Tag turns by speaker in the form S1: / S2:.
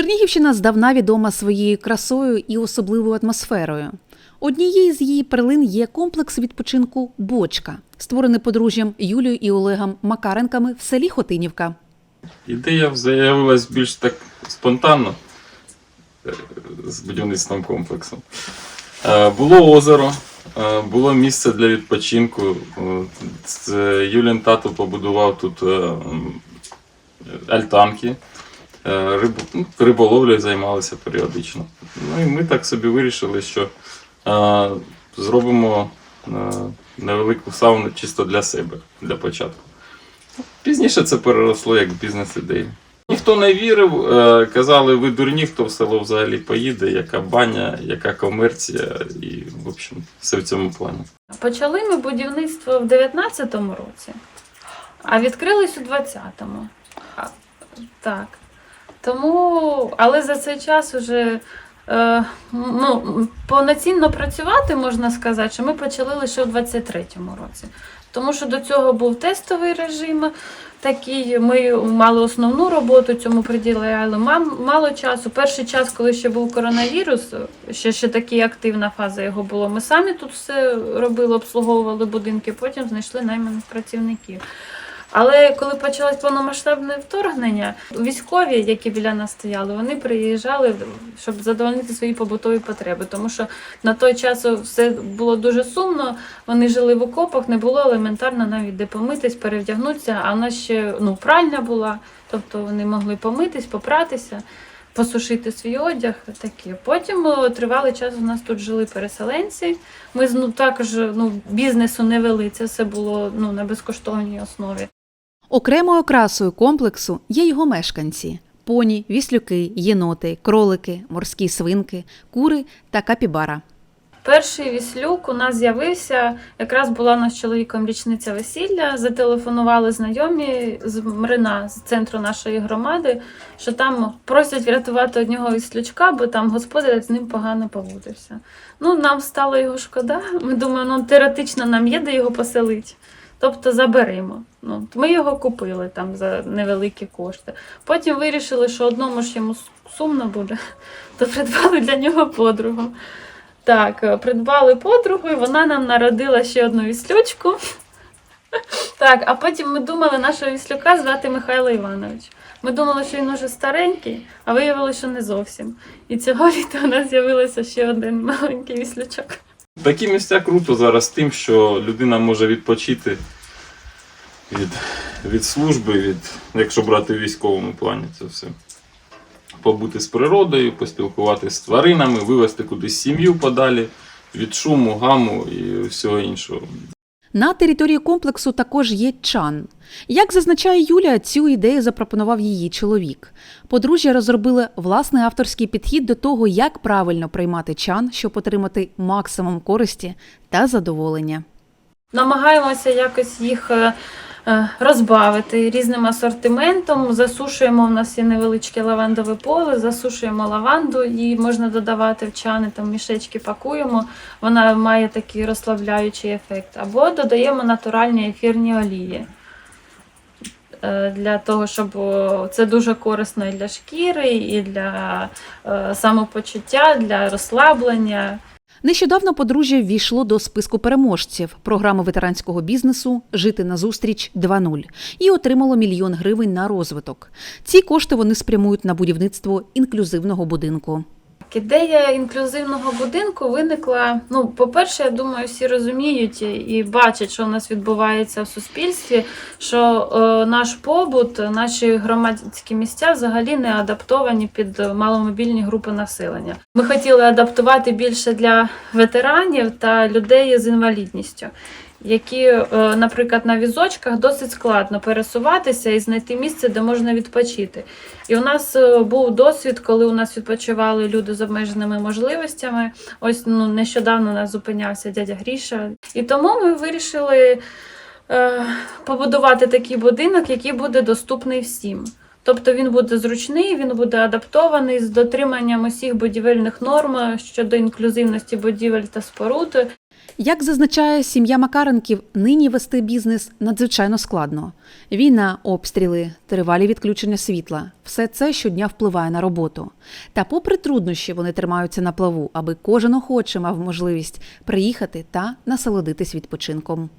S1: Чернігівщина здавна відома своєю красою і особливою атмосферою. Однією з її перлин є комплекс відпочинку Бочка, створений подружжям Юлією і Олегом Макаренками в селі Хотинівка.
S2: Ідея з'явилась більш так спонтанно е, з будівництвом комплексу. Е, Було озеро, е, було місце для відпочинку. Юлін тато побудував тут альтанки. Е, Рибу, ну, риболовлею займалися періодично. Ну і ми так собі вирішили, що е, зробимо е, невелику сауну чисто для себе, для початку. Пізніше це переросло як бізнес-ідею. Ніхто не вірив, е, казали, ви дурні, хто в село взагалі поїде, яка баня, яка комерція, і, в общем, все в цьому плані.
S3: Почали ми будівництво в 19-му році, а відкрились у 20-му. А, Так. Тому, але за цей час вже е, ну, повноцінно працювати, можна сказати, що ми почали лише у 23-му році. Тому що до цього був тестовий режим такий. Ми мали основну роботу, цьому приділяли мало часу. Перший час, коли ще був коронавірус, ще, ще така активна фаза його було. Ми самі тут все робили, обслуговували будинки, потім знайшли найманих працівників. Але коли почалось повномасштабне вторгнення, військові, які біля нас стояли, вони приїжджали, щоб задовольнити свої побутові потреби. Тому що на той час все було дуже сумно. Вони жили в окопах, не було елементарно навіть де помитись, перевдягнутися. А в нас ще ну, пральня була, тобто вони могли помитись, попратися. Посушити свій одяг, таке. Потім е, тривалий час у нас тут жили переселенці. Ми ну, також ну, бізнесу не вели. Це все було ну, на безкоштовній основі.
S1: Окремою окрасою комплексу є його мешканці: поні, віслюки, єноти, кролики, морські свинки, кури та капібара.
S3: Перший віслюк у нас з'явився. Якраз була нас чоловіком річниця весілля. Зателефонували знайомі з Мрина, з центру нашої громади, що там просять врятувати одного віслючка, бо там господар з ним погано поводився. Ну, нам стало його шкода. Ми думаємо, ну теоретично нам є де його поселити. Тобто заберемо. Ну, ми його купили там за невеликі кошти. Потім вирішили, що одному ж йому сумно буде, то придбали для нього подругу. Так, е, придбали подругу, і вона нам народила ще одну віслючку. Так, а потім ми думали нашого віслюка звати Михайло Іванович. Ми думали, що він уже старенький, а виявилося, що не зовсім. І цього літа у нас з'явився ще один маленький віслючок.
S2: Такі місця круто зараз тим, що людина може відпочити від, від служби, від, якщо брати в військовому плані це все. Побути з природою, поспілкуватися з тваринами, вивезти кудись сім'ю подалі від шуму, гаму і всього іншого.
S1: На території комплексу також є чан. Як зазначає Юля, цю ідею запропонував її чоловік. Подружжя розробили власний авторський підхід до того, як правильно приймати чан, щоб отримати максимум користі та задоволення.
S3: Намагаємося якось їх е, розбавити різним асортиментом. Засушуємо, у нас є невеличке лавандове поле, засушуємо лаванду, її можна додавати в чани, там мішечки пакуємо. Вона має такий розслабляючий ефект. Або додаємо натуральні ефірні олії. Е, Для того, щоб це дуже корисно і для шкіри, і для е, самопочуття, для розслаблення.
S1: Нещодавно подружжя ввійшло до списку переможців програми ветеранського бізнесу Жити назустріч 2.0 і отримало мільйон гривень на розвиток. Ці кошти вони спрямують на будівництво інклюзивного будинку.
S3: Ідея інклюзивного будинку виникла. Ну, по-перше, я думаю, всі розуміють і бачать, що у нас відбувається в суспільстві, що е, наш побут, наші громадські місця взагалі не адаптовані під маломобільні групи населення. Ми хотіли адаптувати більше для ветеранів та людей з інвалідністю. Які, е, наприклад, на візочках досить складно пересуватися і знайти місце, де можна відпочити. І у нас е, був досвід, коли у нас відпочивали люди з обмеженими можливостями. Ось ну нещодавно у нас зупинявся дядя Гріша. І тому ми вирішили е, побудувати такий будинок, який буде доступний всім. Тобто він буде зручний, він буде адаптований з дотриманням усіх будівельних норм щодо інклюзивності будівель та споруд.
S1: Як зазначає сім'я Макаренків, нині вести бізнес надзвичайно складно. Війна, обстріли, тривалі відключення світла все це щодня впливає на роботу. Та, попри труднощі, вони тримаються на плаву, аби кожен охочий мав можливість приїхати та насолодитись відпочинком.